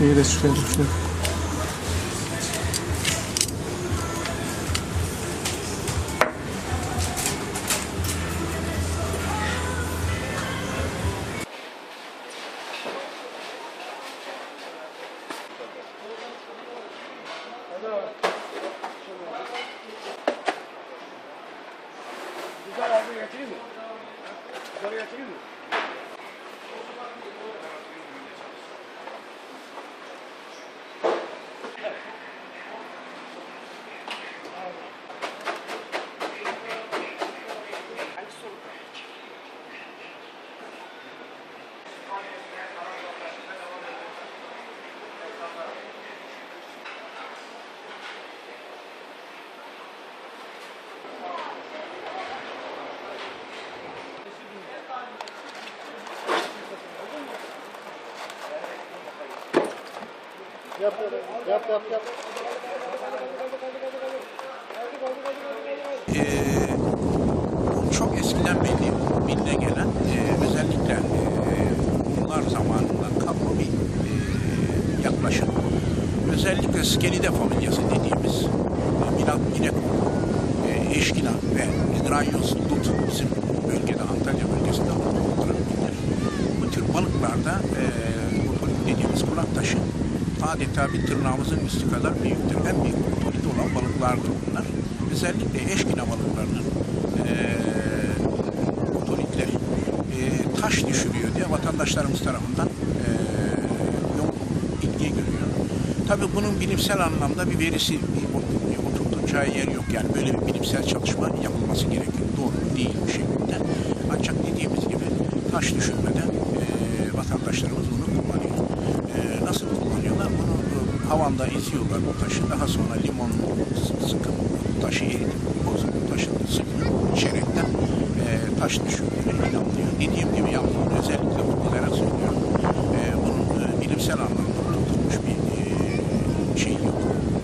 İyi de şuraya şuraya. Negativo? Negativo? Yap yap yap yap. Çok eskiden belli, biline gelen e, özellikle e, bunlar zamanında kalma bir e, yaklaşım. Özellikle Skelide familyası dediğimiz e, Milat Minekon, e, Eşkina ve Hidrayos Lut bizim bölgede Antalya bölgesinde. Bu tür balıklarda e, otolit dediğimiz kulak taşı adeta bir tırnağımızın üstü kadar büyüktür. En büyük otolit olan balıklardır bunlar. Özellikle eşkina balıklarının e, e, taş düşürüyor diye vatandaşlarımız tarafından e, yoğun ilgi görüyor. Tabii bunun bilimsel anlamda bir verisi, bir ot- bir oturtacağı yer yok. Yani böyle bir bilimsel çalışma yapılması gerekiyor. Doğru değil bu şekilde. Ancak dediğimiz gibi taş düşürmeden e, vatandaşlarımız bunu kullanıyor. E, nasıl kullanıyorlar? Bunu e, havanda eziyorlar bu taşı. Daha sonra limon sıkıp taşı eritip bozup taşın sıkıp içerekten e, taş düşürüyor.